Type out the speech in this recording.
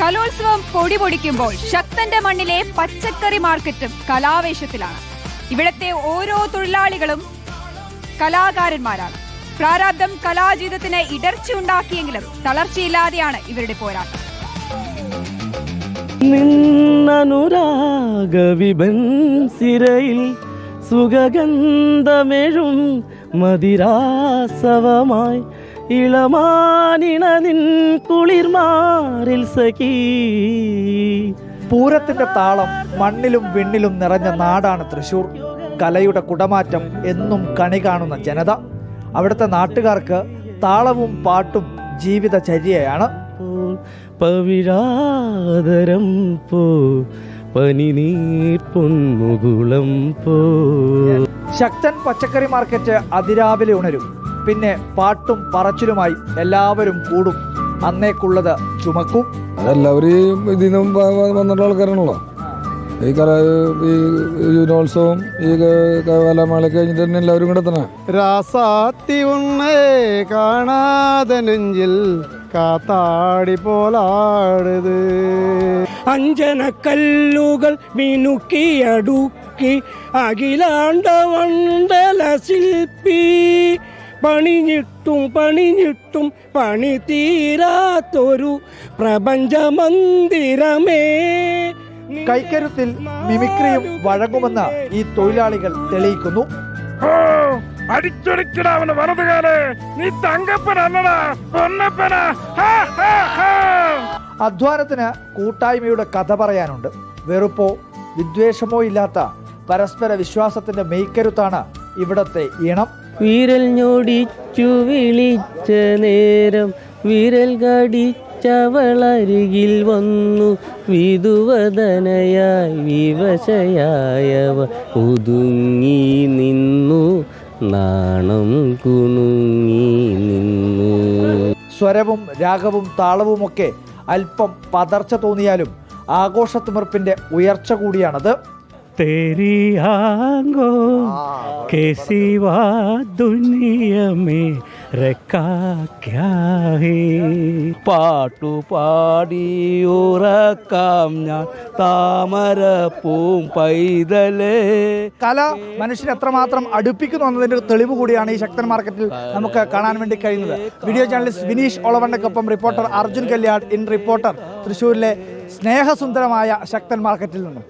കലോത്സവം പൊടിപൊടിക്കുമ്പോൾ ശക്തന്റെ മണ്ണിലെ പച്ചക്കറി മാർക്കറ്റും കലാവേശത്തിലാണ് ഇവിടത്തെ ഓരോ തൊഴിലാളികളും കലാകാരന്മാരാണ്. പ്രാരാബ്ദം കലാജീവിതത്തിന് ഇടർച്ചയുണ്ടാക്കിയെങ്കിലും തളർച്ചയില്ലാതെയാണ് ഇവരുടെ പോരാട്ടം. സുഗന്ധമെഴും മതിരാസവമായി ഇളമാനിണ നിൻ കുളിർമാറിൽ സഖി. പൂരത്തിന്റെ താളം മണ്ണിലും വെണ്ണിലും നിറഞ്ഞ നാടാണ് തൃശൂർ. കലയുടെ കുടമാറ്റം എന്നും കണി കാണുന്ന ജനത. അവിടുത്തെ നാട്ടുകാർക്ക് താളവും പാട്ടും ജീവിതചര്യയാണ് ചര്യയാണ്. പവിഴാതരം പോ പനിനീർ പോ ശക്തൻ പച്ചക്കറി മാർക്കറ്റ് അതിരാവിലെ ഉണരും. പിന്നെ പാട്ടും പറച്ചിലുമായി എല്ലാവരും കൂടും. അന്നേക്കുള്ളത് ചുമക്കും. അതെല്ലാവരും ഇതിൽ നിന്നും വന്നിട്ടുള്ള ആൾക്കാരാണല്ലോ. ഈ കല ഈ യുവനോത്സവം ഈ കലാമേള കഴിഞ്ഞിട്ട് തന്നെ എല്ലാവരും കൂടെ തന്നെ രാസാത്തി ഉണ്ണേ കാണാതെ നെഞ്ചിൽ കാത്താടി പോലാടുത് അഞ്ജനക്കല്ലുകൾ മിനുക്കിയടുക്കി അഖിലാണ്ട വണ്ടല ശില്പി പണിഞ്ഞിട്ടും പണിഞ്ഞിട്ടും പണി തീരാത്തൊരു പ്രപഞ്ചമന്ദിരമേ. കൈക്കരുത്തിൽ മിമിക്രിയും വഴങ്ങുമെന്ന് ഈ തൊഴിലാളികൾ തെളിയിക്കുന്നു. അടിച്ചൊടിക്കടാ അവന് വലതുകാൽ നീ തങ്കപ്പനല്ലടാ പൊന്നപ്പനാ. അധ്വാനത്തിന് കൂട്ടായ്മയുടെ കഥ പറയാനുണ്ട്. വെറുപ്പോ വിദ്വേഷമോ ഇല്ലാത്ത പരസ്പര വിശ്വാസത്തിന്റെ മെയ്ക്കരുത്താണ് ഇവിടത്തെ ഈണം. വിരൽ ഞൊടിച്ചു വിളിച്ച നേരം വിരൽ കടിച്ചവളരികിൽ വന്നു വിധുവദനയായി വിവശയായവ ഒതുങ്ങി നിന്നു നാണം കുണുങ്ങി നിന്നു. സ്വരവും രാഗവും താളവുമൊക്കെ അല്പം പതർച്ച തോന്നിയാലും ആഘോഷത്തിമിർപ്പിന്റെ ഉയർച്ച കൂടിയാണത്. तेरी आंगों के सिवा दुनिया में रखा क्या है പാട്ടു പാടി ഉറക്കാം ഞാൻ താമര പൂം പൈതലേ കല മനുഷ്യനെ എത്രമാത്രം അടുപ്പിക്കുന്നു എന്നതിന്റെ തെളിവ് കൂടിയാണ് ഈ ശക്തൻ മാർക്കറ്റിൽ നമുക്ക് കാണാൻ വേണ്ടി കഴിയുന്നത് video journalist Vineesh ഒളവണ്ണക്കൊപ്പം reporter Arjun Kalyan in reporter തൃശ്ശൂരിലെ സ്നേഹസുന്ദരമായ ശക്തൻ മാർക്കറ്റിൽ നിന്നും